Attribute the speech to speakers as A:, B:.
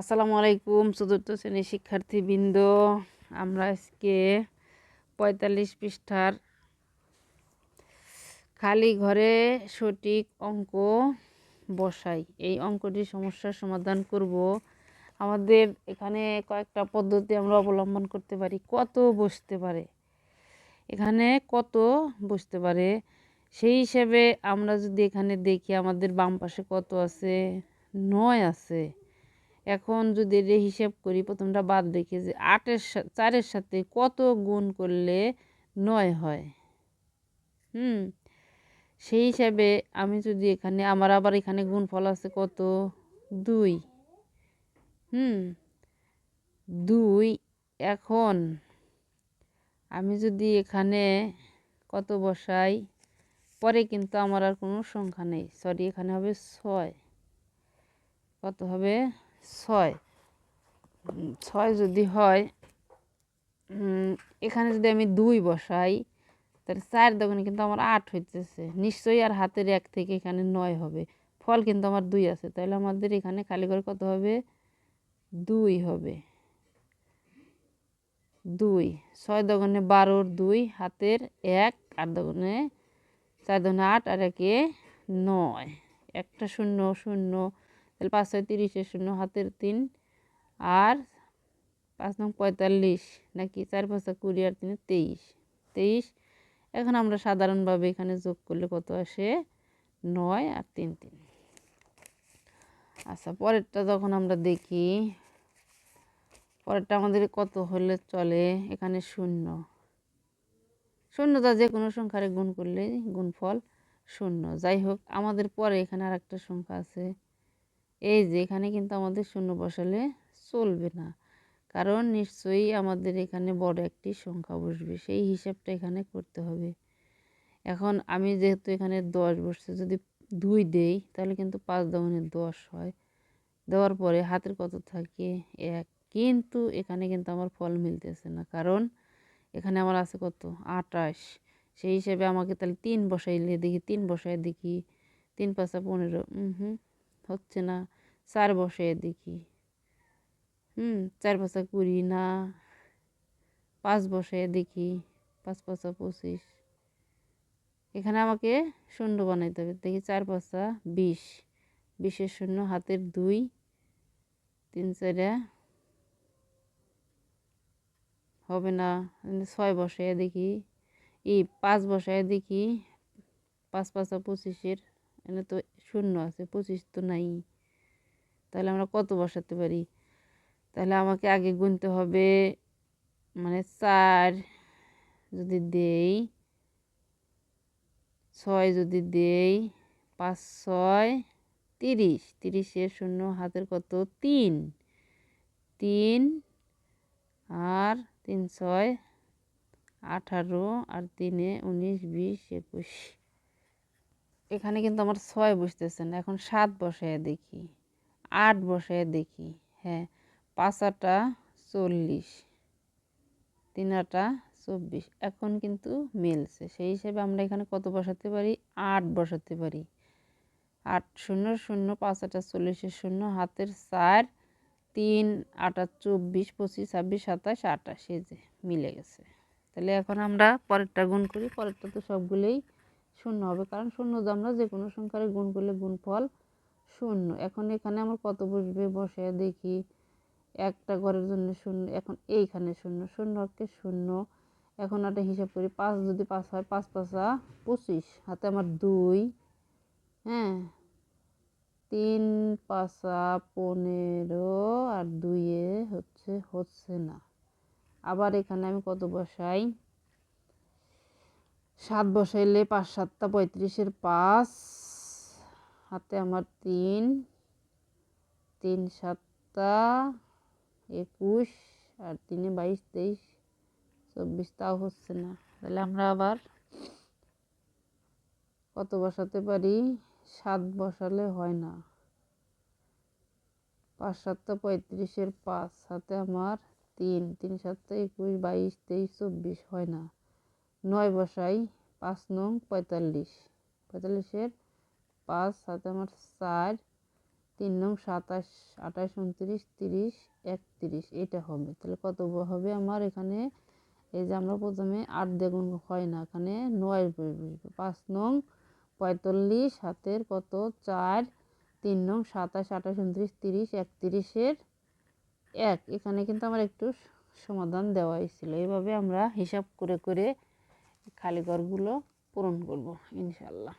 A: আসসালামু আলাইকুম চতুর্থ শ্রেণির শিক্ষার্থীবৃন্দ। আমরা আজকে পঁয়তাল্লিশ পৃষ্ঠার খালি ঘরে সঠিক অঙ্ক বসাই। এই অঙ্কটি সমস্যার সমাধান করব। আমাদের এখানে কয়েকটা পদ্ধতি আমরা অবলম্বন করতে পারি। কত বসতে পারে? এখানে কত বসতে পারে? সেই হিসেবে আমরা যদি এখানে দেখি, আমাদের বাম পাশে কত আছে? নয় আছে। এখন যদি রে হিসাব করি, প্রথমটা বাদ রেখে যে আটের চারের সাথে কত গুণ করলে নয় হয়? হুম, সেই হিসাবে আমি যদি এখানে, আমার আবার এখানে গুণফল আছে কত? দুই। হুম, দুই। এখন আমি যদি এখানে কত বসাই? পরে কিন্তু আমার আর কোনো সংখ্যা নেই। সরি এখানে হবে ছয়। কত হবে? ছয়। ছয় যদি হয় এখানে যদি আমি দুই বসাই, তাহলে চার দোকানে কিন্তু আমার আট হইতেছে। নিশ্চয়ই আর হাতের এক থেকে এখানে নয় হবে। ফল কিন্তু আমার দুই আছে, তাহলে আমাদের এখানে খালি করে কত হবে? দুই হবে। দুই। ছয় দোকানে বারোর দুই, হাতের এক, আট দোকানে চার দোকানে আট, আর একে নয়। একটা শূন্য শূন্য তাহলে পাঁচ ছয় তিরিশের শূন্য, হাতের তিন আর পাঁচ নং পঁয়তাল্লিশ, নাকি চার পাঁচা কুড়ি আর তিনে তেইশ। তেইশ, এখন আমরা সাধারণভাবে এখানে যোগ করলে কত আসে? নয় আর তিন তিন। আচ্ছা পরেরটা যখন আমরা দেখি, পরেরটা আমাদের কত হলে চলে? এখানে শূন্য। শূন্যতা যে কোনো সংখ্যারে গুণ করলে গুণফল শূন্য। যাই হোক, আমাদের পরে এখানে আর একটা সংখ্যা আছে। এই যে, এখানে কিন্তু আমাদের শূন্য বসালে চলবে না। কারণ নিশ্চয়ই আমাদের এখানে বড় একটি সংখ্যা বসবে, সেই হিসাবটা এখানে করতে হবে। এখন আমি যেহেতু এখানে দশ বসছে, যদি দুই দেই, তাহলে কিন্তু পাঁচ দমনের দশ হয়। দেওয়ার পরে হাতের কত থাকে? এক। কিন্তু এখানে কিন্তু আমার ফল মিলতেছে না, কারণ এখানে আমার আছে কত? আটাশ সেই হিসাবে আমাকে তাহলে তিন বসাইলে দেখি, তিন বসাই দেখি, তিন পাঁচা পনেরো হুম হুম। হচ্ছে না, চার বসে দেখি। হুম, চার পাঁচা কুড়ি না, পাঁচ বসে দেখি, পাঁচ পাঁচা পঁচিশ। এখানে আমাকে শূন্য বানাইতে হবে, দেখি চার পাঁচা বিশ। বিশের শূন্য, হাতের দুই, তিন চারা হবে না, ছয় বসে দেখি। এই পাঁচ বসায় দেখি, পাঁচ পাঁচা পঁচিশের এখানে তো শূন্য আছে, পঁচিশ তো নাই। তাহলে আমরা কত বসাতে পারি? তাহলে আমাকে আগে গুনতে হবে মানে চার যদি দেই, ছয় যদি দেই, পাঁচ, ছয়, তিরিশ। তিরিশের শূন্য, হাতের কত? তিন। তিন আর তিন, ছয়, আঠারো, আর তিনে উনিশ, বিশ, একুশ। এখানে কিন্তু আমার ছয় বসতেছে না এখন সাত বসায় দেখি, আট বসায় দেখি হ্যাঁ পাঁচ আটা চল্লিশ, তিন আটা চব্বিশ, এখন কিন্তু মিলছে, সেই হিসেবে আমরা এখানে কত বসাতে পারি? আট বসাতে পারি, আট শূন্য শূন্য, পাঁচ আটা চল্লিশের শূন্য, হাতের চার, তিন আটা চব্বিশ, পঁচিশ, ছাব্বিশ, সাতাশ, আটাশ, এই যে মিলে গেছে, তাহলে এখন আমরা পরেরটা গুণ করি, পরেরটা তো সবগুলোই শূন্য হবে। কারণ শূন্য তো আমরা যে কোনো সংখ্যারে গুণ করলে গুণফল শূন্য। এখন এখানে আমার কত বসবে? বসে দেখি একটা ঘরের জন্য শূন্য, এখন এইখানে শূন্য শূন্য হচ্ছে শূন্য। এখন একটা হিসাব করি, পাঁচ যদি পাঁচ হয়, পাঁচ পাঁচা পঁচিশ। হাতে আমার দুই হ্যাঁ? তিন পাঁচা পনেরো আর দুইয়ে হচ্ছে হচ্ছে না। আবার এখানে আমি কত বসাই? সাত বসাইলে পাঁচ সাতটা পঁয়ত্রিশের পাঁচ। হাতে আমার তিন তিন সাতটা, একুশ, আর তিনে বাইশ, তেইশ, চব্বিশ, তাও হচ্ছে না। তাহলে আমরা আবার কত বসাতে পারি? সাত বসালে হয় না। পাঁচ সাতটা পঁয়ত্রিশের পাঁচ, হাতে আমার তিন তিন সাতটা একুশ, বাইশ, তেইশ, চব্বিশ, হয় না। নয় বসাই পাঁচ নং পঁয়তাল্লিশ। পঁয়তাল্লিশের পাঁচ সাথে আমার চার, তিন নং সাতাশ, আঠাশ, উনত্রিশ, তিরিশ, একত্রিশ। এটা হবে। তাহলে কত হবে আমার এখানে? এই যে আমরা প্রথমে আট দ্বিগুণ হয় না, এখানে নয় বসবে। পাঁচ নং পঁয়তাল্লিশ, হাতের কত? চার, তিন নং সাতাশ, আঠাশ, উনত্রিশ, তিরিশ, একত্রিশের এক। এখানে কিন্তু আমার একটু সমাধান দেওয়া ছিল। এভাবে আমরা হিসাব করে করে খালি ঘরগুলো পূরণ করব ইনশাল্লাহ